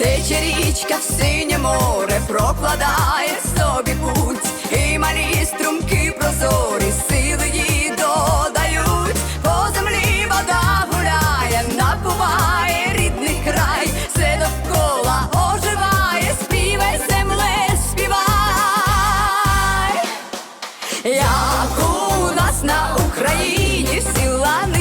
Тече річка в синє море, прокладає собі путь, і малі струмки прозорі, сили їй додають, по землі вода гуляє, напуває рідний край, все довкола оживає, співай земле, співай, як у нас на Україні сіла. лани.